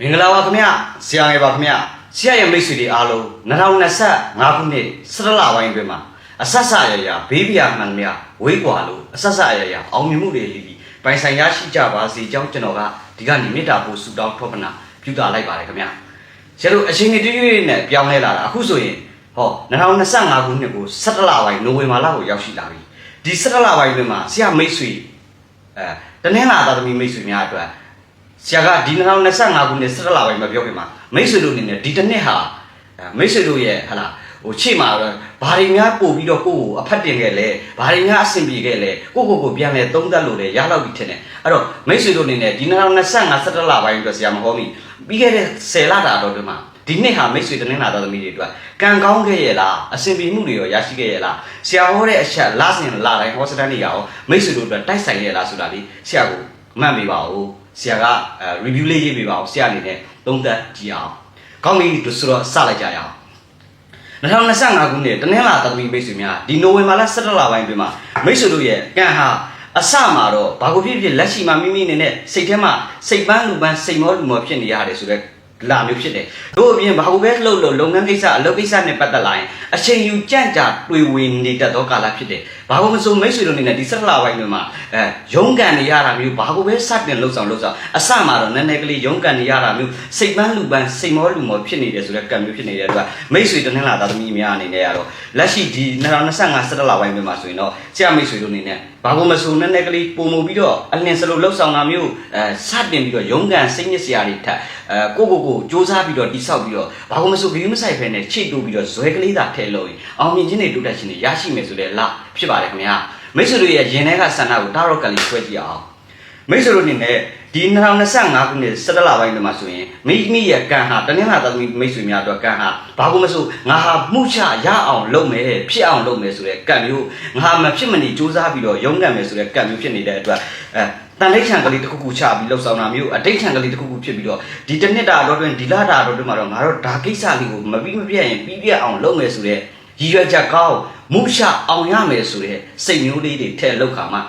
မင်္ဂလာပါခင်ဗျဆရာငယ်ပါခင်ဗျဆရာရဲ့မိတ်ဆွေတွေအားလုံး2025ခုနှစ်17လပိုင်းအတွင်းမှာအဆက်ဆရရဘေးပြာမှန်များဝေးကွာလို့အဆက်ဆရရအောင်မြင်မှုတွေလီပြီးပိုင်ဆိုင်ရရှိကြပါစေကြောင်းကျွန်တော်ကဒီကနေ့မေတ္တာပို့ဆုတောင်းထောပနာပြုတာလိုက်ပါတယ်ခင်ဗျဆရာတို့အချိန်ကြီးတွေးနဲ့ပြောင်းလဲလာတာအခုဆိုရင်ဟော2025ခုနှစ်ကို17လပိုင်းနိုဝင်ဘာလကိုရောက်ရှိလာပြီဒီ17လပိုင်းအတွင်းမှာဆရာမိတ်ဆွေအဲတနင်္လာသားသမီးမိတ်ဆွေများအတွက် ဆရာကဒီ2025ခုနှစ်17လပိုင်းမှာပြောခင်မှာမိတ်ဆွေတို့အနေနဲ့ဒီတစ်နှစ်ဟာအဲမိတ်ဆွေတို့ရဲ့ဟလာဟိုချိမှာတော့ဘာတွေများပို့ပြီးတော့ကိုယ့်ကိုအဖက်တင်ခဲ့လဲဘာတွေများအဆင်ပြေခဲ့လဲကိုယ့်ကိုယ်ကိုပြန်လဲသုံးသပ်လို့လေရလောက်ပြီထင်တယ်အဲ့တော့မိတ်ဆွေတို့အနေနဲ့ဒီ2025 17လပိုင်းအတွက်ဆရာမဟောမိပြီးခဲ့တဲ့10လတာတော့ဒီမှာဒီနှစ်ဟာမိတ်ဆွေတနင်္လာသားသမီးတွေအတွက်ကံကောင်းခဲ့ရဲ့လားအဆင်ပြေမှုတွေရောရရှိခဲ့ရဲ့လားဆရာဟောတဲ့အချက်လစဉ်လာတိုင်းဟောစတန်တွေရအောင်မိတ်ဆွေတို့အတွက်တိုက်ဆိုင်ရဲ့လားဆိုတာလေးဆရာကိုမှတ်မိပါဦး ဆရာကအဲ review လေးရေးပေးပါအောင်ဆရာအနေနဲ့သုံးသပ်ကြည့်အောင်ကောင်းပြီဆိုတော့စလိုက်ကြရအောင်2025ခုနှစ်တနင်္လာသမီးမိတ်ဆွေများဒီနိုဝင်ဘာလ17လပိုင်းအတွင်းမှာမိတ်ဆွေတို့ရဲ့ကံဟာအစမှာတော့ဘာကိုဖြစ်ဖြစ်လက်ရှိမှာမိမိအနေနဲ့စိတ်ထဲမှာစိတ်ပန်းလူပန်းစိတ်မောလူမောဖြစ်နေရတယ်ဆိုတော့လာမျိုးဖြစ်တယ်တို့အပြင်ဘာကိုပဲလှုပ်လို့လုပ်ငန်းကိစ္စအလုပ်ကိစ္စနဲ့ပတ်သက်လာရင်အချိန်ယူကြန့်ကြာတွေ့ဝင်နေတတ်သောကာလဖြစ်တယ် ဘာကိုမဆိုမိတ်ဆွေတို့အနေနဲ့ဒီ17လပိုင်းတွင်မှာအဲရုန်းကန်နေရတာမျိုးဘာကိုပဲစတင်လှုပ်ဆောင်လှုပ်ဆောင်အစမှာတော့နည်းနည်းကလေးရုန်းကန်နေရတာမျိုးစိတ်ပန်းလူပန်းစိတ်မောလူမောဖြစ်နေတယ်ဆိုတဲ့ကံမျိုးဖြစ်နေတဲ့အတွက်မိတ်ဆွေတနင်္လာသားသမီးများအနေနဲ့ကတော့လက်ရှိဒီ2025 17လပိုင်းတွင်မှာဆိုရင်တော့ဆရာမိတ်ဆွေတို့အနေနဲ့ဘာကိုမဆိုနည်းနည်းကလေးပုံမူပြီးတော့အလင်းစလိုလှုပ်ဆောင်တာမျိုးအဲစတင်ပြီးတော့ရုန်းကန်စိတ်ညစ်စရာတွေထပ်အဲကိုကိုကိုစူးစမ်းပြီးတော့တိဆောက်ပြီးတော့ဘာကိုမဆိုဂရုမစိုက်ဖဲနဲ့ချိတ်တူပြီးတော့ဇွဲကလေးသာထဲလို့အောင်မြင်ခြင်းတွေတိုးတက်ခြင်းတွေရရှိမယ်ဆိုတဲ့လ ဖြစ်ပါတယ်ခင်ဗျာမိတ်ဆွေတို့ရဲ့ရင်ထဲကဆန္ဒကိုတာရော့ကလေးဆွဲကြည့်အောင်မိတ်ဆွေတို့အနေနဲ့ဒီ2025ခုနှစ်17လပိုင်းမှာဆိုရင်မိမိရဲ့ကံဟာတနင်္လာသမီးမိတ်ဆွေများအတွက်ကံဟာဘာကိုမဆိုငါဟာမှုချရအောင်လုပ်မယ်ဖြစ်အောင်လုပ်မယ်ဆိုတဲ့ကံမျိုးငါမဖြစ်မနေစူးစမ်းပြီးတော့ရုန်းကန်မယ်ဆိုတဲ့ကံမျိုးဖြစ်နေတဲ့အတွက်အဲတန်လိတ်ချံကလေးတစ်ခုခုချပြီးလှုပ်ဆောင်တာမျိုးအတိတ်ချံကလေးတစ်ခုခုဖြစ်ပြီးတော့ဒီတစ်နှစ်တာတော့တွင်ဒီလတာတော့တွင်မှာတော့ငါတို့ဒါကိစ္စလေးကိုမပြီးမပြတ်ရင်ပြီးပြတ်အောင်လုပ်မယ်ဆိုတဲ့ရည်ရွယ်ချက်ကောင်း မှုချအောင်ရမယ်ဆိုတဲ့စိတ်မျိုးလေးတွေထည့်လောက်ခါမှ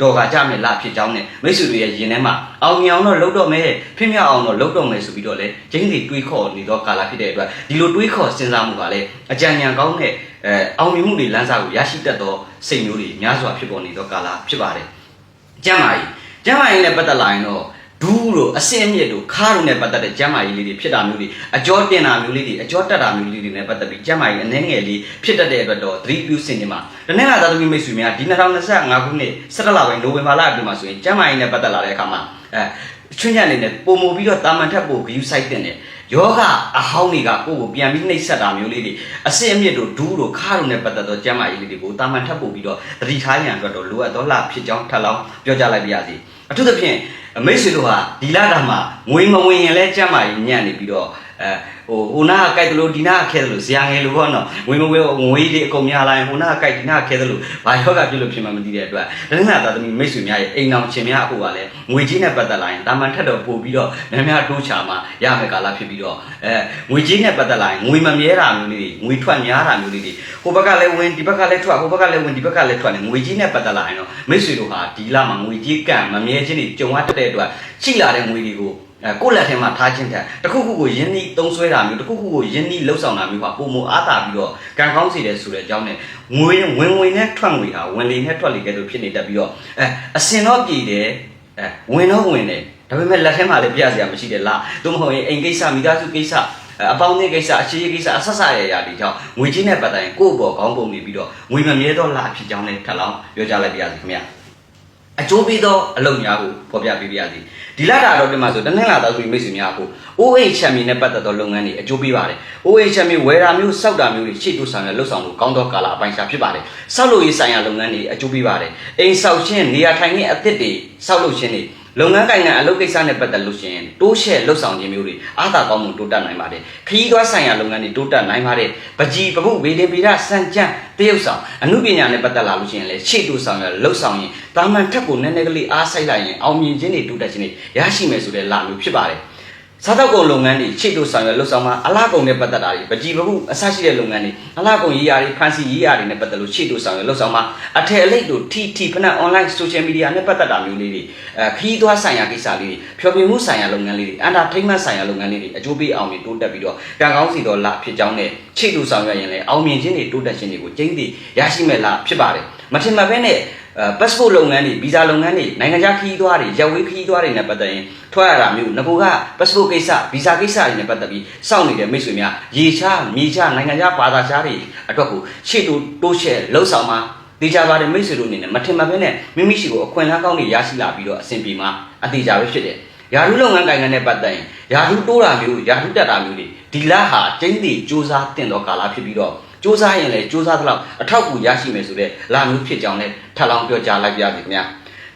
တော်ကကြမယ်လားဖြစ်ကြောင်းနဲ့မိတ်ဆွေတွေရဲ့ရင်ထဲမှာအောင်မြင်အောင်တော့လုပ်တော့မယ်ဖြစ်မြောက်အောင်တော့လုပ်တော့မယ်ဆိုပြီးတော့လေကျင်းစီတွေးခေါ်နေတော့ကာလာဖြစ်တဲ့အတွက်ဒီလိုတွေးခေါ်စဉ်းစားမှုကလည်းအကြံဉာဏ်ကောင်းတဲ့အဲအောင်မြင်မှုတွေလမ်းစာကိုရရှိတတ်သောစိတ်မျိုးတွေများစွာဖြစ်ပေါ်နေတော့ကာလာဖြစ်ပါတယ်ကျမ်းမာရေးကျမ်းမာရေးနဲ့ပတ်သက်လာရင်တော့ ဒူးတို့အစင်အမြစ်တို့ခါးတို့နဲ့ပတ်သက်တဲ့ကျမ်းမာရေးလေးတွေဖြစ်တာမျိုးတွေအကျော်တင်တာမျိုးလေးတွေအကျော်တက်တာမျိုးလေးတွေနဲ့ပတ်သက်ပြီးကျမ်းမာရေးအနှဲငယ်လေးဖြစ်တတ်တဲ့အတွက်တော့သတိပြုစင်နေမှာတနင်္လာသားသမီးမိတ်ဆွေများဒီ2025ခုနှစ်17လပိုင်းနိုဝင်ဘာလအတွင်းမှာဆိုရင်ကျမ်းမာရေးနဲ့ပတ်သက်လာတဲ့အခါမှာအဲချွင်းချက်အနေနဲ့ပုံမူပြီးတော့တာမန်ထက်ပိုဂယူဆိုင်တင်တယ်ယောဂအဟောင်းတွေကကိုယ့်ကိုပြန်ပြီးနှိပ်စက်တာမျိုးလေးတွေအစင်အမြစ်တို့ဒူးတို့ခါးတို့နဲ့ပတ်သက်သောကျမ်းမာရေးလေးတွေကိုတာမန်ထက်ပိုပြီးတော့သတိထားရန်အတွက်တော့လိုအပ်သောလဖြစ်ကြောင်းထပ်လောင်းပြောကြလိုက်ပါရစေအထူးသဖြင့် မိတ်ဆွေတို့ဟာဒီလာတာမှာငွေမဝင်ရင်လဲကျမ်းမာရေးညံ့နေပြီးတော့အဲ ဟိုဟိုနာကကြိုက်တယ်လို့ဒီနာကခဲတယ်လို့ဇာငယ်လို့ပေါ့နော်ငွေမဝင်ငွေတွေအကုန်များလာရင်ဟိုနာကကြိုက်ဒီနာကခဲတယ်လို့ဘာယောဂဖြစ်လို့ဖြစ်မှမသိတဲ့အတွက်တနင်္လာသားသမီးမိတ်ဆွေများရဲ့အိမ်အောင်ရှင်များအခုကလည်းငွေကြီးနဲ့ပတ်သက်လာရင်တာမန်ထက်တော့ပို့ပြီးတော့များများတိုးချာမှရမယ်ကာလဖြစ်ပြီးတော့အဲငွေကြီးနဲ့ပတ်သက်လာရင်ငွေမမြဲတာမျိုးလေးတွေငွေထွက်များတာမျိုးလေးတွေဟိုဘက်ကလည်းဝင်ဒီဘက်ကလည်းထွက်ဟိုဘက်ကလည်းဝင်ဒီဘက်ကလည်းထွက်နေငွေကြီးနဲ့ပတ်သက်လာရင်တော့မိတ်ဆွေတို့ဟာဒီလမှာငွေကြီးကန့်မမြဲခြင်းတွေကြုံရတတ်တဲ့အတွက်ရှိလာတဲ့ငွေတွေကိုအဲ ကိုယ့်လက်ထဲမှာထားခြင်းတဲ့တခုခုကိုယင်းနှီးသုံးဆွဲတာမျိုးတခုခုကိုယင်းနှီးလှုပ်ဆောင်တာမျိုးပါပုံမအားတာပြီးတော့ကံကောင်းစေတယ်ဆိုတဲ့အကြောင်းနဲ့ငွေဝင်ဝင်နဲ့ထွက်ငွေဟာဝင်လေနဲ့ထွက်လေကဲလို့ဖြစ်နေတတ်ပြီးတော့အဲအစင်တော့ပြည်တယ်အဲဝင်တော့ဝင်တယ်ဒါပေမဲ့လက်ထဲမှာလည်းပြရစရာမရှိတယ်လားသို့မဟုတ်ရင်အိမ်ကိစ္စမိသားစုကိစ္စအပေါင်းအသင်းကိစ္စအရှိရေးကိစ္စအဆက်ဆက်ရရတွေကြောင့်ငွေကြီးနဲ့ပတ်သက်ရင်ကိုယ့်ဘော်ခေါင်းပုံနေပြီးတော့ငွေမမြဲတော့လားဖြစ်ကြောင်းလည်းထပ်လောင်းပြောကြလိုက်ပါရစေခင်ဗျာ အကျိုးပေးသောအလုပ်များကိုဖော်ပြပေးပါရစေဒီလတာတော့ဒီမှာဆိုတနင်္လာသားဆိုမိတ်ဆွေများကို OH ချမ်ပီယံနဲ့ပတ်သက်သောလုပ်ငန်းတွေအကျိုးပေးပါတယ် OH ချမ်ပီယံဝယ်တာမျိုးစောက်တာမျိုးတွေရှေ့တိုးဆောင်ရလှုပ်ဆောင်လို့ကောင်းသောကာလအပိုင်းခြားဖြစ်ပါတယ်စောက်လို့ရေးဆိုင်ရာလုပ်ငန်းတွေအကျိုးပေးပါတယ်အိမ်ဆောက်ခြင်းနေရာထိုင်ခင်းအသစ်တွေစောက်လို့ခြင်းတွေ လုပ်ငန်းကိုင်ငံအလုပ်ကိစ္စနဲ့ပတ်သက်လို့ရှိရင်တိုးရှဲလှုပ်ဆောင်ခြင်းမျိုးတွေအားသာကောင်းမှုတိုးတက်နိုင်ပါတယ်ခရီးသွားဆိုင်ရာလုပ်ငန်းတွေတိုးတက်နိုင်ပါတယ်ပကြီးပမှုဝေဒင်ပီရစံကြံတရုပ်ဆောင်အမှုပညာနဲ့ပတ်သက်လာလို့ရှိရင်လည်းရှေ့တိုးဆောင်ရလှုပ်ဆောင်ရင်တာမန်ထက်ကိုနည်းနည်းကလေးအားဆိုင်လိုက်ရင်အောင်မြင်ခြင်းတွေတိုးတက်ခြင်းတွေရရှိမယ်ဆိုတဲ့လာမျိုးဖြစ်ပါတယ် စားတောက်ကုန်လုပ်ငန်းတွေချိတ်တို့ဆောင်ရွက်လှုပ်ဆောင်မှာအလားကုန်နဲ့ပတ်သက်တာတွေပကြည်ပခုအဆရှိတဲ့လုပ်ငန်းတွေအလားကုန်ရေးရာတွေဖန်စီရေးရာတွေနဲ့ပတ်သက်လို့ချိတ်တို့ဆောင်ရွက်လှုပ်ဆောင်မှာအထည်အလိတ်တို့ထီထီဖနက် online social media နဲ့ပတ်သက်တာမျိုးလေးတွေအဲခရီးသွားဆိုင်ရာကိစ္စလေးတွေဖျော်ဖြေမှုဆိုင်ရာလုပ်ငန်းလေးတွေ entertainment ဆိုင်ရာလုပ်ငန်းလေးတွေအကျိုးပေးအောင်ပြီးတိုးတက်ပြီးတော့ကံကောင်းစီတော်လာဖြစ်ကြောင်းနဲ့ချိတ်တို့ဆောင်ရွက်ရင်လည်းအောင်မြင်ခြင်းတွေတိုးတက်ခြင်းတွေကိုကျင်းတည်ရရှိမဲ့လားဖြစ်ပါတယ်မထင်မှတ်ဘဲနဲ့အဲ passport လုပ်ငန်းတွေ visa လုပ်ငန်းတွေနိုင်ငံခြားခရီးသွားတွေရပ်ဝေးခရီးသွားတွေနဲ့ပတ်သက်ရင်ထွက်ရတာမျိုးငကိုက passport ကိစ္စ visa ကိစ္စတွေနဲ့ပတ်သက်ပြီးစောင့်နေတဲ့မိတ်ဆွေများရေချမြေချနိုင်ငံခြားဘာသာခြားတွေအတွက်ကိုရှေ့တိုးတိုးရှဲလှုပ်ဆောင်မှာတေချာပါတယ်မိတ်ဆွေတို့အနေနဲ့မထင်မှတ်ဘဲနဲ့မိမိရှိကိုအခွင့်အလမ်းကောင်းတွေရရှိလာပြီးတော့အဆင်ပြေမှာအသေးချာပဲဖြစ်တယ်ယာရုလုပ်ငန်းကိုင်ငံနဲ့ပတ်သက်ရင်ယာရုတိုးတာမျိုးယာရုတက်တာမျိုးတွေဒီလဟာကျင်းတီစူးစမ်းတင်တော့ကာလဖြစ်ပြီးတော့ စူးစမ်းရင်လည်းစူးစမ်းသလောက်အထောက်အကူရရှိမယ်ဆိုတဲ့လာမျိုးဖြစ်ကြောင်းလည်းထပ်လောင်းပြောကြားလိုက်ပါရစေခင်ဗျာ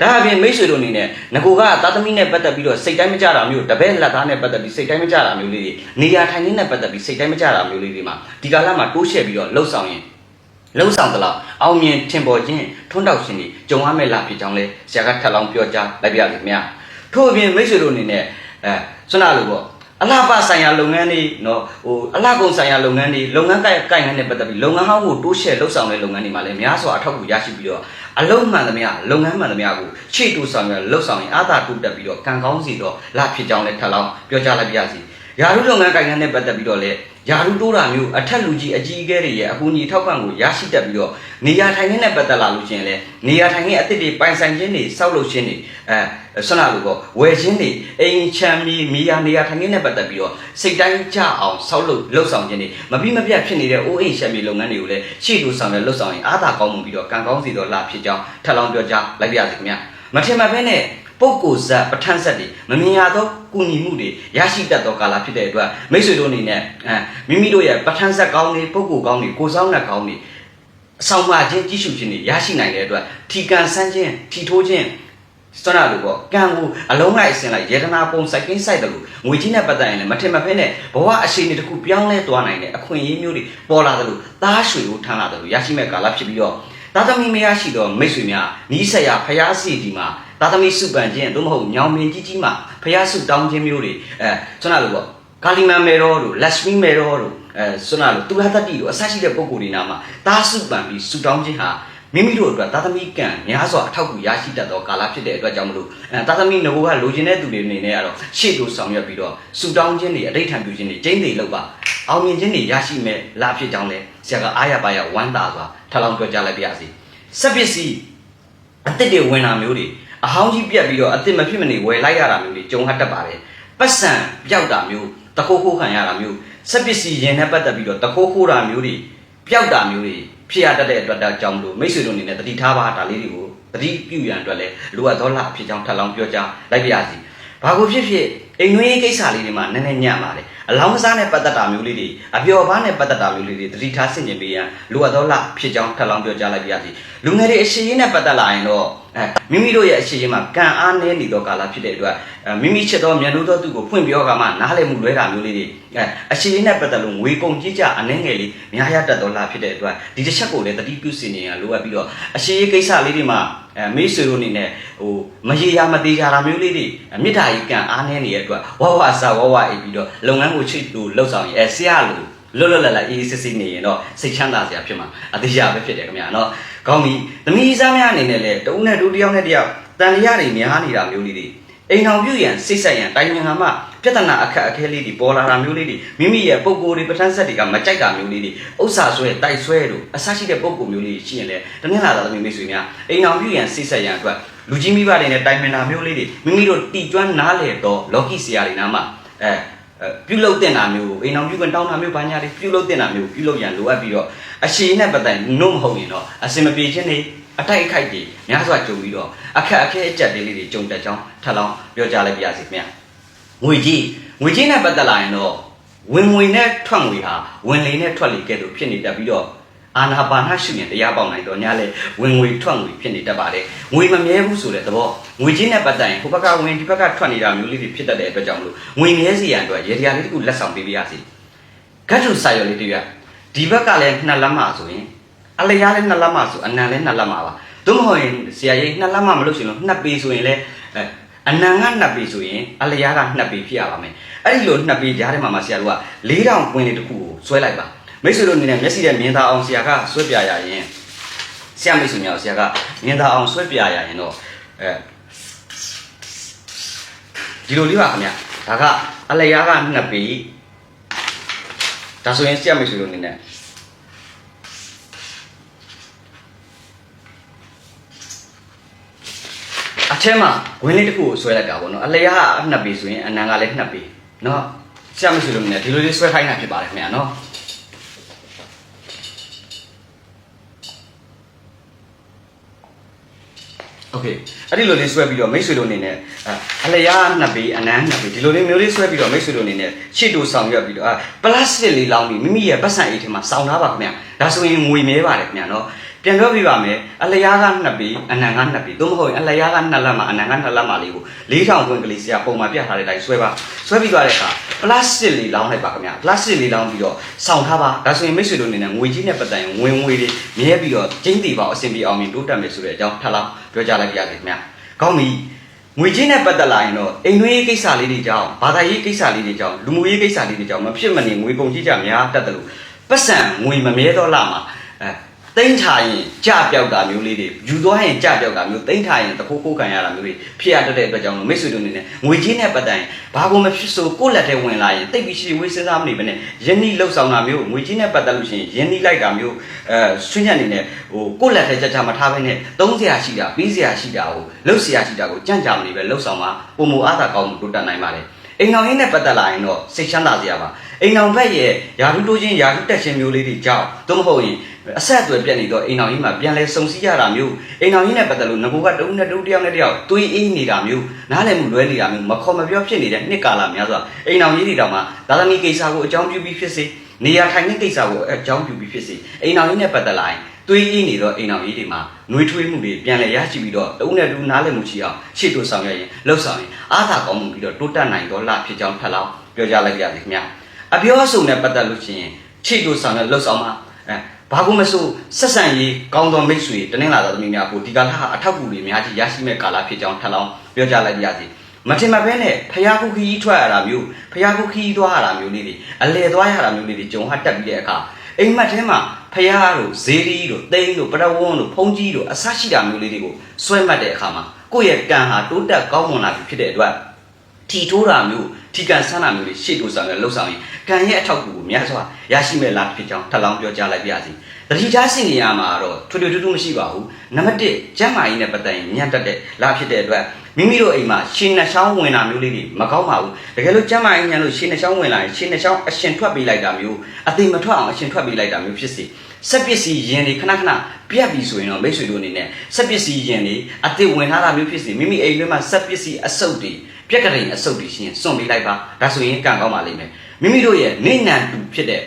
ဒါအပြင်မိတ်ဆွေတို့အနေနဲ့ငကိုကသာသမီနဲ့ပတ်သက်ပြီးတော့စိတ်တိုင်းမကြတာမျိုးတပည့်လက်သားနဲ့ပတ်သက်ပြီးစိတ်တိုင်းမကြတာမျိုးလေးတွေနေရာထိုင်ရင်းနဲ့ပတ်သက်ပြီးစိတ်တိုင်းမကြတာမျိုးလေးတွေမှာဒီကာလမှာတိုးချဲ့ပြီးတော့လှုပ်ဆောင်ရင်လှုပ်ဆောင်သလောက်အောင်မြင်ထင်ပေါ်ခြင်းထွန်းတောက်ခြင်းတွေကြုံရမယ့်လားဖြစ်ကြောင်းလဲဆရာကထပ်လောင်းပြောကြားလိုက်ပါရစေခင်ဗျာထို့အပြင်မိတ်ဆွေတို့အနေနဲ့အဲဆွနာလို့ပေါ့ အလားပါဆိုင်ရာလုပ်ငန်းတွေနော်ဟိုအလားကုန်ဆိုင်ရာလုပ်ငန်းတွေလုပ်ငန်းကိုက်ကိုက်ငန်းနဲ့ပတ်သက်ပြီးလုပ်ငန်းဟောင်းကိုတိုးချဲ့လှုပ်ဆောင်တဲ့လုပ်ငန်းတွေမှာလည်းများစွာအထောက်အကူရရှိပြီးတော့အလုံးမှန်သမျှလုပ်ငန်းမှန်သမျှကိုရှေ့တိုးဆောင်ရလှုပ်ဆောင်ရင်အာသာတိုးတက်ပြီးတော့ကံကောင်းစီတော့လာဖြစ်ကြောင်းလည်းထပ်လောင်းပြောကြားလိုက်ပါရစေ ယာရုလုပ်ငန်းကိုင်ငန်းနဲ့ပတ်သက်ပြီးတော့လည်းယာရုတိုးတာမျိုးအထက်လူကြီးအကြီးအကဲတွေရဲ့အကူအညီထောက်ပံ့ကိုရရှိတတ်ပြီးတော့နေရာထိုင်ခင်းနဲ့ပတ်သက်လာလို့ရှိရင်လည်းနေရာထိုင်ခင်းအသစ်တွေပိုင်ဆိုင်ခြင်းတွေစောက်လုပ်ခြင်းတွေအဲဆွမ်းလာလို့ပေါ့ဝယ်ခြင်းတွေအိမ်ချမ်းမီမီယာနေရာထိုင်ခင်းနဲ့ပတ်သက်ပြီးတော့စိတ်တိုင်းကြအောင်စောက်လုပ်လှုပ်ဆောင်ခြင်းတွေမပြီးမပြတ်ဖြစ်နေတဲ့အိုးအိမ်ရှမ်းမီလုပ်ငန်းတွေကိုလည်းရှေ့တိုးဆောင်တဲ့လှုပ်ဆောင်ရင်အားသာကောင်းမှုပြီးတော့ကံကောင်းစီတော့လာဖြစ်ကြောင်းထပ်လောင်းပြောကြားလိုက်ပါရစေခင်ဗျာမထင်မှတ်ဘဲနဲ့ ပုဂ္ဂိုလ်ဇက်ပဋ္ဌာန်းဆက်တွေမမြင်ရသောကုညီမှုတွေရရှိတတ်သောကာလဖြစ်တဲ့အတွက်မိတ်ဆွေတို့အနေနဲ့အဲမိမိတို့ရဲ့ပဋ္ဌာန်းဆက်ကောင်းတွေပုဂ္ဂိုလ်ကောင်းတွေကိုယ်ဆောင်တဲ့ကောင်းတွေအဆောင်ပါခြင်းကြီးစုခြင်းတွေရရှိနိုင်တဲ့အတွက်ထီကန်ဆန်းခြင်းထီထိုးခြင်းစတနာလို့ပေါ့ကံကိုအလုံးလိုက်အစင်လိုက်ယေဒနာပုံစိုက်ကင်းဆိုင်တယ်လို့ငွေကြီးနဲ့ပတ်သက်ရင်လည်းမထင်မဖဲနဲ့ဘဝအခြေအနေတစ်ခုပြောင်းလဲသွားနိုင်တဲ့အခွင့်အရေးမျိုးတွေပေါ်လာတယ်လို့သားရွှေကိုထမ်းလာတယ်လို့ရရှိမဲ့ကာလဖြစ်ပြီးတော့သာသမီမရရှိတော့မိတ်ဆွေများနီးဆက်ရဖျားစီဒီမှာ သာသမီစုပန်ခြင်းသို့မဟုတ်ညောင်မင်းကြီးကြီးမှာဖျားစုတောင်းခြင်းမျိုးတွေအဲစတနာလို့ပေါ့ကာလီမန်မေရောတို့လက်စမီမေရောတို့အဲစတနာလို့သူရတတိတို့အဆရှိတဲ့ပုံကိုယ်တွေနာမှာသားစုပန်ပြီးစုတောင်းခြင်းဟာမိမိတို့အတွက်သာသမီကံများစွာအထောက်အကူရရှိတတ်သောကာလဖြစ်တဲ့အတွက်ကြောင့်မလို့အဲသာသမီငဘိုးကလိုချင်တဲ့သူတွေအနေနဲ့ကတော့ရှေ့သို့ဆောင်ရွက်ပြီးတော့ဆူတောင်းခြင်းတွေအဋိဌံပြုခြင်းတွေကျင်းတွေလောက်ပါအောင်မြင်ခြင်းတွေရရှိမဲ့လာဖြစ်ကြောင်းလဲဆရာကအားရပါရဝမ်းသာစွာထပ်လောင်းပြောကြားလိုက်ပါရစေစက်ပစ္စည်းအစ်စ်တွေဝင်လာမျိုးတွေ အဟောင်းကြီးပြက်ပြီးတော့အစ်စ်မဖြစ်မနေဝယ်လိုက်ရတာမျိုးတွေကြုံဟတ်တတ်ပါတယ်ပတ်စံပြောက်တာမျိုးတခိုးခိုးခံရတာမျိုးစက်ပစ္စည်းရင်နဲ့ပတ်သက်ပြီးတော့တခိုးခိုးတာမျိုးတွေပျောက်တာမျိုးတွေဖြစ်ရတတ်တဲ့အတွက်ဒါကြောင့်မလို့မိတ်ဆွေတို့အနေနဲ့တတိထားပါဒါလေးတွေကိုတတိပြုရန်အတွက်လည်းလိုအပ်သောလအဖြစ်ကြောင်းထပ်လောင်းပြောကြားလိုက်ပါရစေ။ဘာကိုဖြစ်ဖြစ်အိမ်နှွေးကိစ္စလေးတွေမှာနည်းနည်းညံ့ပါလေ။အလောင်းစားနဲ့ပတ်သက်တာမျိုးလေးတွေအပျော်ပါးနဲ့ပတ်သက်တာမျိုးလေးတွေတတိထားဆင်ခြင်ပေးရန်လိုအပ်သောလဖြစ်ကြောင်းထပ်လောင်းပြောကြားလိုက်ပါရစေ။လူငယ်တွေအရှိရင်နဲ့ပတ်သက်လာရင်တော့ အဲမိမိတို့ရဲ့အရှိရင်မှာကံအားနည်းနေသောကာလဖြစ်တဲ့အတွက်အဲမိမိချစ်သောမြန်လို့သောသူကိုဖွင့်ပြောကမှနားလည်မှုလွဲတာမျိုးလေးတွေအဲအရှိရင်နဲ့ပတ်သက်လို့ငွေကုန်ကြီးကြအနှဲငယ်လေးများရတတ်သောလဖြစ်တဲ့အတွက်ဒီတစ်ချက်ကိုလည်းတတိပြုစီနေရလိုအပ်ပြီးတော့အရှိရင်ကိစ္စလေးတွေမှာအဲမိတ်ဆွေတို့အနေနဲ့ဟိုမရေရာမသေးကြတာမျိုးလေးတွေမေတ္တာကြီးကံအားနည်းနေတဲ့အတွက်ဝဝစာဝဝအိပ်ပြီးတော့လုပ်ငန်းကိုချစ်လို့လှုပ်ဆောင်ရင်အဲဆရာလို့လွတ်လွတ်လပ်လပ်အေးအေးဆေးဆေးနေရင်တော့စိတ်ချမ်းသာစရာဖြစ်မှာအသေးရပဲဖြစ်တယ်ခင်ဗျာနော် ကောင်းပြီသမီးစားများအနေနဲ့လည်းတဦးနဲ့ဒုတစ်ယောက်နဲ့တစ်ယောက်တန်လျာတွေများနေတာမျိုးလေးတွေအိမ်အောင်ပြုရန်စိတ်ဆက်ရန်တိုင်ပင်ကမှပြဿနာအခက်အခဲလေးတွေပေါ်လာတာမျိုးလေးတွေမိမိရဲ့ပုံကိုယ်တွေပဋ္ဌာန်းဆက်တွေကမကြိုက်တာမျိုးလေးတွေဥစ္စာဆွဲတိုက်ဆွဲတို့အဆရှိတဲ့ပုံကိုယ်မျိုးလေးရှိရင်လည်းတနင်္လာသာသမီးမိတ်ဆွေများအိမ်အောင်ပြုရန်စိတ်ဆက်ရန်အတွက်လူကြီးမိဘတွေနဲ့တိုင်ပင်တာမျိုးလေးတွေမိမိတို့တီကျွမ်းနားလေတော့လော်ကီဆရာတွေနားမှာအဲပြုလုပ်တင်တာမျိုးအိမ်အောင်ပြုကန်တောင်းတာမျိုးဘာညာတွေပြုလုပ်တင်တာမျိုးပြုလုပ်ရန်လိုအပ်ပြီးတော့ အရှိနဲ့ပတ်သက်နှုတ်မဟုတ်ရင်တော့အစင်မပြေခြင်းတွေအတိုက်အခိုက်တွေများစွာကြုံပြီးတော့အခက်အခဲအကျက်တွေလေးတွေကြုံတက်ကြောင်းထပ်လောင်းပြောကြားလိုက်ပါရစေခင်ဗျာငွေကြီးငွေကြီးနဲ့ပတ်သက်လာရင်တော့ဝင်ငွေနဲ့ထွက်ငွေဟာဝင်လေနဲ့ထွက်လေကဲ့သို့ဖြစ်နေတတ်ပြီးတော့အာနာပါနရှုရင်တရားပေါက်နိုင်တော့ညာလေဝင်ငွေထွက်ငွေဖြစ်နေတတ်ပါတယ်ငွေမမြဲဘူးဆိုတဲ့သဘောငွေချင်းနဲ့ပတ်သက်ရင်ဟိုဘက်ကဝင်ဒီဘက်ကထွက်နေတာမျိုးလေးတွေဖြစ်တတ်တဲ့အတွက်ကြောင့်မလို့ငွေမြဲစီရန်အတွက်ရေတရားလေးတစ်ခုလက်ဆောင်ပေးပြရစီဂတ်ထုစာရွက်လေးတွေပြ ဒီဘက်ကလည်းနှစ်လက်မဆိုရင်အလျားလည်းနှစ်လက်မဆိုအနံလည်းနှစ်လက်မပါသို့မဟုတ်ရင်ဆရာကြီးနှစ်လက်မမလို့ရှိရင်လို့နှစ်ပေဆိုရင်လည်းအဲအနံကနှစ်ပေဆိုရင်အလျားကနှစ်ပေဖြစ်ရပါမယ်အဲ့ဒီလိုနှစ်ပေကြားထဲမှာမှဆရာတို့က၄တောင်ကွင်းလေးတစ်ခုကိုဆွဲလိုက်ပါမိတ်ဆွေတို့အနေနဲ့မျက်စိနဲ့မြင်သာအောင်ဆရာကဆွဲပြရရင်ဆရာမိတ်ဆွေများဆရာကမြင်သာအောင်ဆွဲပြရရင်တော့အဲဒီလိုလေးပါခင်ဗျဒါကအလျားကနှစ်ပေ ဒါဆိုရင်ဆရာမိတ်ဆွေတို့အနေနဲ့အထဲမှာဝင်းလေးတစ်ခုကိုဆွဲလိုက်တာပေါ့နော်အလျားကနှစ်ပေဆိုရင်အနံကလည်းနှစ်ပေနော်ဆရာမိတ်ဆွေတို့အနေနဲ့ဒီလိုလေးဆွဲခိုင်းတာဖြစ်ပါတယ်ခင်ဗျာနော် โอเคအဲ့ဒီလိုလေးဆွဲပြီးတော့မိတ်ဆွေတို့အနေနဲ့အလျားနှစ်ပေအနမ်းနှစ်ပေဒီလိုလေးမျိုးလေးဆွဲပြီးတော့မိတ်ဆွေတို့အနေနဲ့ရှေ့တို့ဆောင်ရွက်ပြီးတော့ပလတ်စတစ်လေးလောင်းပြီးမိမိရဲ့ပတ်စံအိတ်ထဲမှာစောင်းထားပါခင်ဗျာဒါဆိုရင်ငွေမဲပါတယ်ခင်ဗျာနော်ပြန်ပြောပြပါမယ်အလျားကနှစ်ပေအနံကနှစ်ပေသို့မဟုတ်ရင်အလျားကနှစ်လက်မှာအနံကနှစ်လက်မှာလေးကို၄000ခွင့်ကလေးဆရာပုံမှန်ပြထားတဲ့အတိုင်းဆွဲပါဆွဲပြီးသွားတဲ့အခါ ပလတ်စတစ်လေးလောင်းလိုက်ပါခင်ဗျာပလတ်စတစ်လေးလောင်းပြီးတော့စောင်းထားပါဒါဆိုရင်မိတ်ဆွေတို့အနေနဲ့ငွေကြီးနဲ့ပတ်သက်ရင်ဝင်ငွေတွေမြဲပြီးတော့ကျင်းတီပါအဆင်ပြေအောင်မြင်တိုးတက်မယ်ဆိုတဲ့အကြောင်းထပ်လောင်းပြောကြလိုက်ပါရစေခင်ဗျာကောင်းပြီငွေချင်းနဲ့ပတ်သက်လာရင်တော့အိမ်သွေးရေးကိစ္စလေးတွေကြောင့်ဘာသာရေးကိစ္စလေးတွေကြောင့်လူမှုရေးကိစ္စလေးတွေကြောင့်မဖြစ်မနေငွေကုန်ကြီးကြများတတ်တယ်လို့ပတ်စံငွေမမြဲတော့လာမှာအဲ တိမ့်ထားရင်ကြပြောက်တာမျိုးလေးတွေယူသွားရင်ကြပြောက်တာမျိုးတိမ့်ထားရင်တခိုးခိုးခံရတာမျိုးတွေဖြစ်ရတတ်တဲ့အတွက်ကြောင့်လို့မိတ်ဆွေတို့အနေနဲ့ငွေချင်းနဲ့ပတ်သက်ရင်ဘာကိုမဖြစ်ဆိုကိုယ့်လက်ထဲဝင်လာရင်တိတ်ပြီးရှိဝေးစဉ်းစားမနေဘဲနဲ့ယင်းနှီးလှုပ်ဆောင်တာမျိုးငွေချင်းနဲ့ပတ်သက်လို့ရှိရင်ယင်းနှီးလိုက်တာမျိုးအဲဆွညက်နေနဲ့ဟိုကိုယ့်လက်ထဲကြကြမထားဘဲနဲ့သုံးစရာရှိတာပြီးစရာရှိတာကိုလှုပ်စရာရှိတာကိုကြံ့ကြာမနေပဲလှုပ်ဆောင်မှာပုံမူအားသာကောင်းမှုတိုးတက်နိုင်ပါတယ်အိမ်တော်ရင်းနဲ့ပတ်သက်လာရင်တော့စိတ်ချမ်းသာစရာပါ အိမ်တော်ဘက်ရဲ့ယာရုတိုးချင်းယာရုတက်ချင်းမျိုးလေးတွေကြောင့်သို့မဟုတ်ရင်အဆက်အသွယ်ပြတ်နေတော့အိမ်တော်ကြီးမှာပြန်လဲစုံစည်းရတာမျိုးအိမ်တော်ကြီးနဲ့ပတ်သက်လို့ငကိုကတုံးနဲ့တုံးတယောက်နဲ့တယောက်တွေးအေးနေတာမျိုးနားလည်မှုလွဲနေတာမျိုးမခေါ်မပြောဖြစ်နေတဲ့နှစ်ကာလများစွာအိမ်တော်ကြီးတွေတောင်မှဒါသမီကိစ္စကိုအကြောင်းပြုပြီးဖြစ်စေနေရာထိုင်တဲ့ကိစ္စကိုအကြောင်းပြုပြီးဖြစ်စေအိမ်တော်ကြီးနဲ့ပတ်သက်လာရင်တွေးအေးနေတော့အိမ်တော်ကြီးတွေမှာနှွေးထွေးမှုတွေပြန်လဲရရှိပြီးတော့တုံးနဲ့တူနားလည်မှုရှိအောင်ရှေ့တို့ဆောင်ရွက်ရင်လှုပ်ဆောင်ရင်အားသာကောင်းမှုပြီးတော့တိုးတက်နိုင်တော့လာဖြစ်ကြောင်းထပ်လောင်းပြောကြလိုက်ရစေခင်ဗျာ အပြောအဆိုနဲ့ပတ်သက်လို့ရှိရင်ရှေ့တို့ဆောင်ရွက်လှုပ်ဆောင်မှာအဲဘာကူမဆိုဆက်ဆံရေးကောင်းသောမိတ်ဆွေတနင်္လာသာသမီးများကိုဒီကာလဟာအထောက်အကူတွေအများကြီးရရှိမဲ့ကာလဖြစ်ကြောင်းထပ်လောင်းပြောကြလိုက်ရစေမထင်မှတ်ဘဲနဲ့ဖျားခုခီးထွက်ရတာမျိုးဖျားခုခီးသွားရတာမျိုးလေးတွေအလဲသွားရတာမျိုးလေးတွေကြုံဟတ်တက်ပြီးတဲ့အခါအိမ်မက်ထဲမှာဖျားတို့ဇေဒီတို့သိန်းတို့ပရဝန်းတို့ဖုံးကြီးတို့အဆရှိတာမျိုးလေးတွေကိုစွဲမှတ်တဲ့အခါမှာကိုယ့်ရဲ့ကံဟာတိုးတက်ကောင်းမွန်လာပြီဖြစ်တဲ့အတွက် ထီထိုးတာမျိုးထီကန်ဆန်းတာမျိုးတွေရှေ့တိုးဆောင်ရလှုပ်ဆောင်ရင်ကံရဲ့အထောက်အကူကိုများစွာရရှိမဲ့လားဖြစ်ကြောင်းထပ်လောင်းပြောကြားလိုက်ပါရစေတတိထားစင်နေရမှာတော့ထွေထွေထူးထူးမရှိပါဘူးနံပါတ်1ကျမ်းမာရေးနဲ့ပတ်သက်ရင်ညံ့တက်တဲ့လားဖြစ်တဲ့အတွက်မိမိတို့အိမ်မှာရှင်နှချောင်းဝင်တာမျိုးလေးတွေမကောင်းပါဘူးတကယ်လို့ကျမ်းမာရေးညံ့လို့ရှင်နှချောင်းဝင်လာရင်ရှင်နှချောင်းအရှင်ထွက်ပေးလိုက်တာမျိုးအသိမထွက်အောင်အရှင်ထွက်ပေးလိုက်တာမျိုးဖြစ်စေစက်ပစ္စည်းယင်တွေခဏခဏပြက်ပြီဆိုရင်တော့မိတ်ဆွေတို့အနေနဲ့စက်ပစ္စည်းယင်တွေအသိဝင်ထားတာမျိုးဖြစ်စေမိမိအိမ်ထဲမှာစက်ပစ္စည်းအစုပ်တွေ ပြက်ကလေးအစုပ်တွေရှင်စွန့်ပေးလိုက်ပါဒါဆိုရင်ကံကောင်းပါလိမ့်မယ်မိမိတို့ရဲ့နေနံတူဖြစ်တဲ့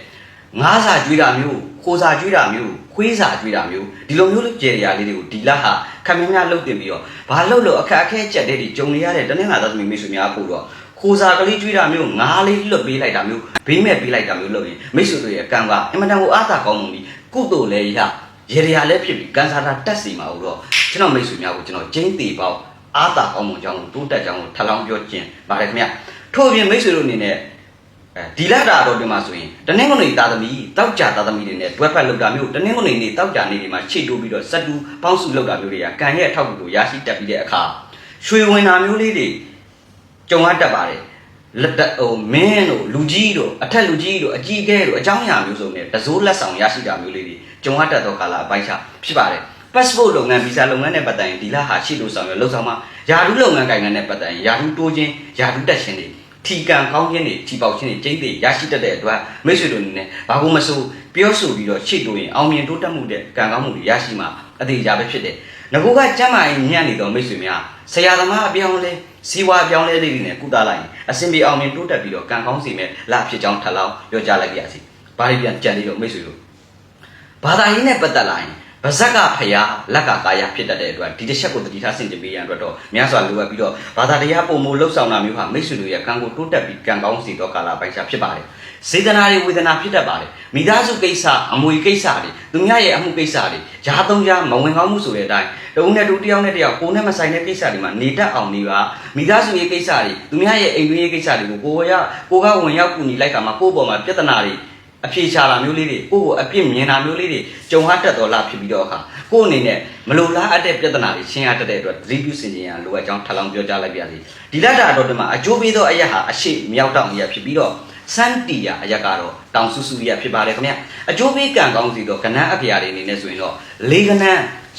ငားစာကျွေးတာမျိုးခိုးစာကျွေးတာမျိုးခွေးစာကျွေးတာမျိုးဒီလိုမျိုးကြယ်ရလေးတွေကိုဒီလဟာခမင်းများလှုပ်တင်ပြီးတော့ဘာလှုပ်လို့အခက်အခဲကြက်တဲ့ဒီဂျုံနေရတဲ့တနင်္လာသားသမီးမိတ်ဆွေများပို့တော့ခိုးစာကလေးကျွေးတာမျိုးငားလေးလွတ်ပေးလိုက်တာမျိုးဘေးမဲ့ပေးလိုက်တာမျိုးလုပ်ရင်မိတ်ဆွေတို့ရဲ့ကံကအင်မတန်ကိုအားသာကောင်းမှုပြီးကုသိုလ်လည်းရရေရလည်းဖြစ်ပြီးကန်စာတာတက်စီမှာတော့ကျွန်တော်မိတ်ဆွေများကိုကျွန်တော်ကျင်းတီပေါက် အားသာကောင်းမှုကြောင့်တိုးတက်ကြောင်းကိုထပ်လောင်းပြောခြင်းပါတယ်ခင်ဗျထို့အပြင်မိတ်ဆွေတို့အနေနဲ့အဲဒီလတာတော့ဒီမှာဆိုရင်တနင်္ဂနွေသားသမီးတောက်ကြသားသမီးတွေနဲ့တွဲဖက်လောက်တာမျိုးတနင်္ဂနွေနေ့တောက်ကြနေ့တွေမှာချိတ်တိုးပြီးတော့စက်တူပေါင်းစုလောက်တာမျိုးတွေကကံရဲ့အထောက်အကူကိုရရှိတတ်ပြီးတဲ့အခါရွှေဝင်တာမျိုးလေးတွေကြုံရတတ်ပါတယ်လက်တဟိုမင်းတို့လူကြီးတို့အထက်လူကြီးတို့အကြီးအကဲတို့အကြောင်းအရာမျိုးစုံနဲ့တစိုးလက်ဆောင်ရရှိတာမျိုးလေးတွေကြုံရတတ်သောကာလအပိုင်းခြားဖြစ်ပါတယ် passport လုပ်ငန်း visa လုပ်ငန်းနဲ့ပတ်သက်ရင်ဒီလဟာရှိလို့ဆောင်ရလှုပ်ဆောင်မှာယာရုလုပ်ငန်းကိုင်ငန်းနဲ့ပတ်သက်ရင်ယာရုတိုးခြင်းယာရုတက်ခြင်းတွေထီကန်ကောင်းခြင်းတွေထီပေါက်ခြင်းတွေကျိန်းတွေရရှိတတ်တဲ့အတွက်မိတ်ဆွေတို့အနေနဲ့ဘာကိုမဆိုပြောဆိုပြီးတော့ရှေ့တိုးရင်အောင်မြင်တိုးတက်မှုတဲ့ကံကောင်းမှုတွေရရှိမှာအသေးကြပဲဖြစ်တယ်။ငကူကကျမ်းမာရေးညံ့နေတော့မိတ်ဆွေများဆရာသမားအပြောင်းလဲစီဝါအပြောင်းလဲလေးတွေနဲ့ကုသလိုက်ရင်အစဉ်ပြေအောင်မြင်တိုးတက်ပြီးတော့ကံကောင်းစီမဲ့လဖြစ်ကြောင်းထပ်လောင်းပြောကြားလိုက်ပါရစေ။ဘာတွေပြန်ကြံနေတော့မိတ်ဆွေတို့ဘာသာရေးနဲ့ပတ်သက်လာရင် ဗဇက်ကဖျားလက်ကကာယဖြစ်တတ်တဲ့အတွက်ဒီတစ်ချက်ကိုတတိထားဆင်ခြင်ပေးရန်အတွက်တော့များစွာလိုအပ်ပြီးတော့ဘာသာတရားပုံမလှုပ်ဆောင်တာမျိုးဟာမိတ်ဆွေတို့ရဲ့ကံကိုတိုးတက်ပြီးကံကောင်းစီတော့ကာလပိုင်းခြားဖြစ်ပါတယ်စေတနာတွေဝေဒနာဖြစ်တတ်ပါတယ်မိသားစုကိစ္စအမွေကိစ္စတွေသူများရဲ့အမှုကိစ္စတွေဂျားသုံးကြားမဝင်ကောင်းမှုဆိုတဲ့အတိုင်းတဦးနဲ့တူတစ်ယောက်နဲ့တစ်ယောက်ကိုယ်နဲ့မဆိုင်တဲ့ကိစ္စတွေမှာနေတတ်အောင်နေပါမိသားစုရဲ့ကိစ္စတွေသူများရဲ့အိမ်တွင်းရဲ့ကိစ္စတွေကိုကိုယ်ရကိုကဝင်ရောက်ကူညီလိုက်ကမှကိုယ့်ပေါ်မှာပြဿနာတွေ အဖြေရှာတာမျိုးလေးတွေကိုယ့်ကိုအပြစ်မြင်တာမျိုးလေးတွေကြုံရတတ်တော်လားဖြစ်ပြီးတော့အခါကိုယ့်အနေနဲ့မလိုလားအပ်တဲ့ပြဿနာတွေရှင်းရတတ်တဲ့အတွက်သတိပြုစင်ကြင်ရန်လိုအပ်ကြောင်းထပ်လောင်းပြောကြားလိုက်ပါရစေဒီလက်တာတော်တွေမှာအကျိုးပေးသောအရက်ဟာအရှိမြောက်တောင်ရဖြစ်ပြီးတော့စန်တီယာအရက်ကတော့တောင်ဆူဆူရဖြစ်ပါတယ်ခင်ဗျအကျိုးပေးကံကောင်းစီတော့ကဏ္ဍအဖျားတွေအနေနဲ့ဆိုရင်တော့၄ကဏ္ဍ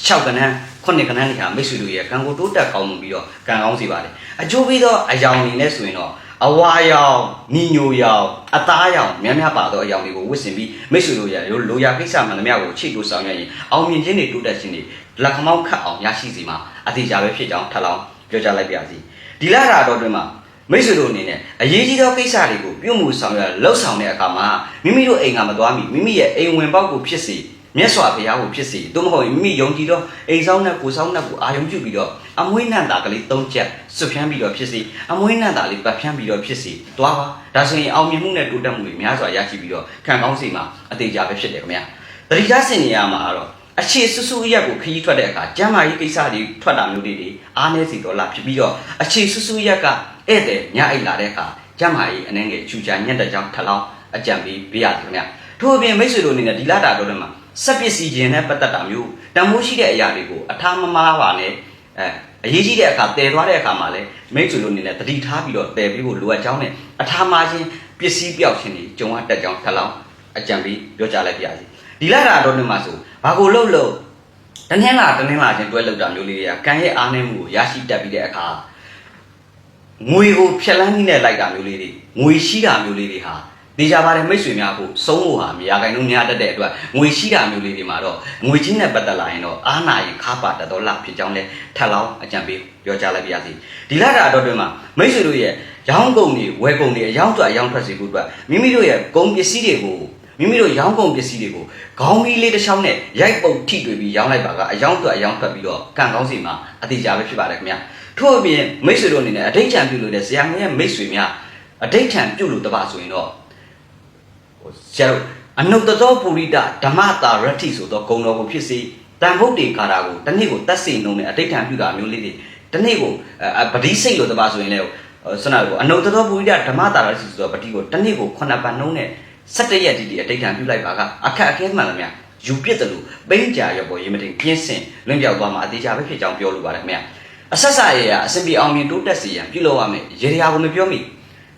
၆ကဏ္ဍခုနှစ်ကဏ္ဍတွေဟာမိတ်ဆွေတို့ရဲ့ကံကိုတိုးတက်ကောင်းပြီးတော့ကံကောင်းစီပါတယ်အကျိုးပေးသောအယောင်အနေနဲ့ဆိုရင်တော့ အဝါရောင်ညီညိုရောင်အသားရောင်များများပါသောအရောင်တွေကိုဝတ်ဆင်ပြီးမိတ်ဆွေတို့ရရိုလိုရာကိစ္စမှန်သမျှကိုချိတ်လို့ဆောင်ရွက်ရင်အောင်မြင်ခြင်းတွေတိုးတက်ခြင်းတွေလက်ခမောက်ခတ်အောင်ရရှိစီမှာအသေးချာပဲဖြစ်ကြောင်းထပ်လောင်းပြောကြားလိုက်ပါရစီဒီလာတာတော့တွင်မှာမိတ်ဆွေတို့အနေနဲ့အရေးကြီးသောကိစ္စတွေကိုပြုမှုဆောင်ရွက်လှုပ်ဆောင်တဲ့အခါမှာမိမိတို့အိမ်ကမသွားမီမိမိရဲ့အိမ်ဝင်ပေါက်ကိုဖြစ်စေ မြတ်စွာဘုရားကိုဖြစ်စေသို့မဟုတ်မိမိယုံကြည်သောအိမ်ဆောင်နဲ့ကိုယ်ဆောင်နဲ့ကိုအာယုံပြုပြီးတော့အမွေးနံ့တာကလေး၃ချက်ဆွဖြန်းပြီးတော့ဖြစ်စေအမွေးနံ့တာလေးပတ်ဖြန်းပြီးတော့ဖြစ်စေတွားပါဒါဆိုရင်အောင်မြင်မှုနဲ့တိုးတက်မှုတွေများစွာရရှိပြီးတော့ခံကောင်းစီမှာအသေးချာပဲဖြစ်တယ်ခင်ဗျာတတိယစင်နေရမှာကတော့အခြေဆူဆူရက်ကိုခရီးထွက်တဲ့အခါကျမ်းမာရေးကိစ္စတွေထွက်တာမျိုးတွေတွေအားနည်းစီတော့လာဖြစ်ပြီးတော့အခြေဆူဆူရက်ကဧည့်သည်ညအိတ်လာတဲ့အခါကျမ်းမာရေးအနေငယ်ချူချာညက်တဲ့ကြောင့်ထပ်လောင်းအကြံပေးပေးရတယ်ခင်ဗျာထို့အပြင်မိတ်ဆွေတို့အနေနဲ့ဒီလာတာတော့လည်းမှာ စက်ပစ္စည်းခြင်းနဲ့ပတ်သက်တာမျိုးတန်ဖိုးရှိတဲ့အရာတွေကိုအထားမမားပါနဲ့အဲအရေးကြီးတဲ့အခါတည်သွားတဲ့အခါမှာလည်းမိတ်ဆွေတို့အနေနဲ့တတိထားပြီးတော့တည်ပြီးဖို့လိုအပ်ကြောင်းနဲ့အထားမာခြင်းပစ္စည်းပြောက်ခြင်းတွေကြုံရတတ်ကြောင်းထပ်လောင်းအကြံပေးပြောကြားလိုက်ပါရစေဒီလာတာတော့လည်းမှာဆိုဘာကိုလှုပ်လို့တနင်္လာတနင်္လာချင်းတွဲလောက်တာမျိုးလေးတွေကကံရဲ့အားနည်းမှုကိုရရှိတတ်ပြီးတဲ့အခါငွေကိုဖြက်လန်းနှီးနဲ့လိုက်တာမျိုးလေးတွေငွေရှိတာမျိုးလေးတွေဟာ နေကြပါတယ်မိတ်ဆွေများဖို့စုံးဖို့ဟာမရခိုင်လုံးများတတ်တဲ့အတွက်ငွေရှိတာမျိုးလေးတွေမှာတော့ငွေချင်းနဲ့ပတ်သက်လာရင်တော့အားနာရင်ခါပါတတ်တော့လဖြစ်ကြောင်းလဲထပ်လောင်းအကြံပေးပြောကြားလိုက်ပါရစေဒီလတာတော့တွင်မှာမိတ်ဆွေတို့ရဲ့ရောင်းကုန်တွေဝယ်ကုန်တွေအယောင်းထွက်အယောင်းထွက်စေဖို့အတွက်မိမိတို့ရဲ့ကုန်ပစ္စည်းတွေကိုမိမိတို့ရောင်းကုန်ပစ္စည်းတွေကိုခေါင်းကြီးလေးတစ်ချောင်းနဲ့ရိုက်ပုတ်ထိတွေ့ပြီးရောင်းလိုက်ပါကအယောင်းထွက်အယောင်းထွက်ပြီးတော့ကံကောင်းစီမှာအတိအကျပဲဖြစ်ပါတယ်ခင်ဗျာထို့အပြင်မိတ်ဆွေတို့အနေနဲ့အဋိဋ္ဌံပြုလို့တဲ့ဇာမင်းရဲ့မိတ်ဆွေများအဋိဋ္ဌံပြုလို့တပါဆိုရင်တော့ဟို ဆရာတို့အနုတ္တသောပုရိဒဓမ္မတာရတ္ထိဆိုသောဂုံတော်ကိုဖြစ်စေတန်ဖို့တေကာတာကိုတစ်နေ့ကိုတတ်စိတ်နှုံနဲ့အဋိဋ္ဌံပြုတာမျိုးလေးတွေတစ်နေ့ကိုအဲပတိစိတ်လို့တပါဆိုရင်လည်းဆန္ဒကိုအနုတ္တသောပုရိဒဓမ္မတာရတ္ထိဆိုသောပတိကိုတစ်နေ့ကို9ပတ်နှုံနဲ့17ရက်တိတိအဋိဋ္ဌံပြုလိုက်ပါကအခက်အခဲမှန်လားများယူပြစ်တယ်လို့ပိန်းကြရပေါ်ရေးမတင်ပြင်းစင်လွင့်ပြောက်သွားမှာအသေးချာပဲဖြစ်ကြောင်းပြောလိုပါတယ်ခင်ဗျာအဆက်ဆက်ရရအစင်ပြေအောင်မြင်တိုးတက်စီရန်ပြုလုပ်ရမယ်ရေရာကိုမပြောမိ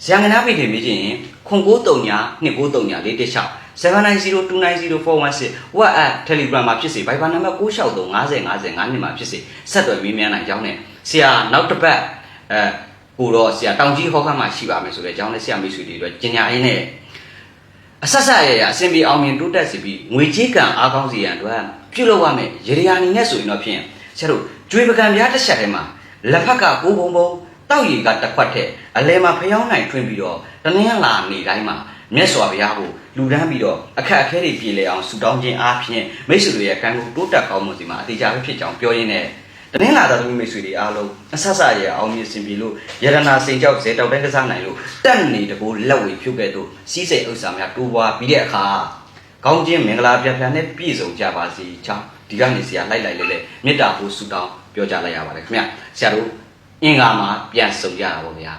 ဇယံကနာပိထေမေးခြင်းခွန်939 2939 416 790290416 WhatsApp Telegram မှာဖြစ်စေ Viber နံပါတ်963 50 50 9နှစ်မှာဖြစ်စေဆက်သွယ်မေးမြန်းနိုင်ကြောင်းနဲ့ဆရာနောက်တစ်ပတ်အဲကိုတော့ဆရာတောင်ကြီးဟောခမ်းမှာရှိပါမယ်ဆိုတဲ့အကြောင်းနဲ့ဆရာမိတ်ဆွေတွေအတွက်ကျင်ညာရင်းနဲ့အဆက်ဆက်ရရအစင်ပြေအောင်မြင်တိုးတက်စီပြီးငွေကြေးကံအားကောင်းစီရန်အတွက်ပြုလုပ်ရမယ်ရေရာအနေနဲ့ဆိုရင်တော့ဖြင့်ဆရာတို့ကျွေးပကံပြားတစ်ချက်ထဲမှာလက်ဖက်ကကိုးဘုံဘုံ တောက်ရည်ကတစ်ခွက်ထက်အလဲမှာဖျောင်းနိုင်ထွင်းပြီးတော့တနင်္လာနေ့တိုင်းမှာမြတ်စွာဘုရားကိုလူဒန်းပြီးတော့အခက်အခဲတွေပြေလည်အောင်ဆူတောင်းခြင်းအားဖြင့်မိတ်ဆွေတွေရဲ့ကံကိုတိုးတက်ကောင်းမှုစီမှာအသေးချာပဲဖြစ်ကြောင်းပြောရင်းနဲ့တနင်္လာသားသမီးမိတ်ဆွေတွေအားလုံးအဆဆရဲ့အောင်မြင်စင်ပြီလို့ယရနာစိန်ကြောက်ဇေတောက်တဲ့ကစားနိုင်လို့တက်နေတကိုလက်ဝေဖြုတ်ခဲ့တော့စီးစိမ်ဥစ္စာများတိုးပွားပြီးတဲ့အခါကောင်းခြင်းမင်္ဂလာပြပြနဲ့ပြည့်စုံကြပါစေချောင်းဒီကနေ့ဆရာလိုက်လိုက်လဲလဲမေတ္တာဖို့ဆုတောင်းပြောကြလိုက်ရပါတယ်ခင်ဗျဆရာတို့ အင်္ဂါမှာပြန်ဆုံကြတာပေါ့ဗျာ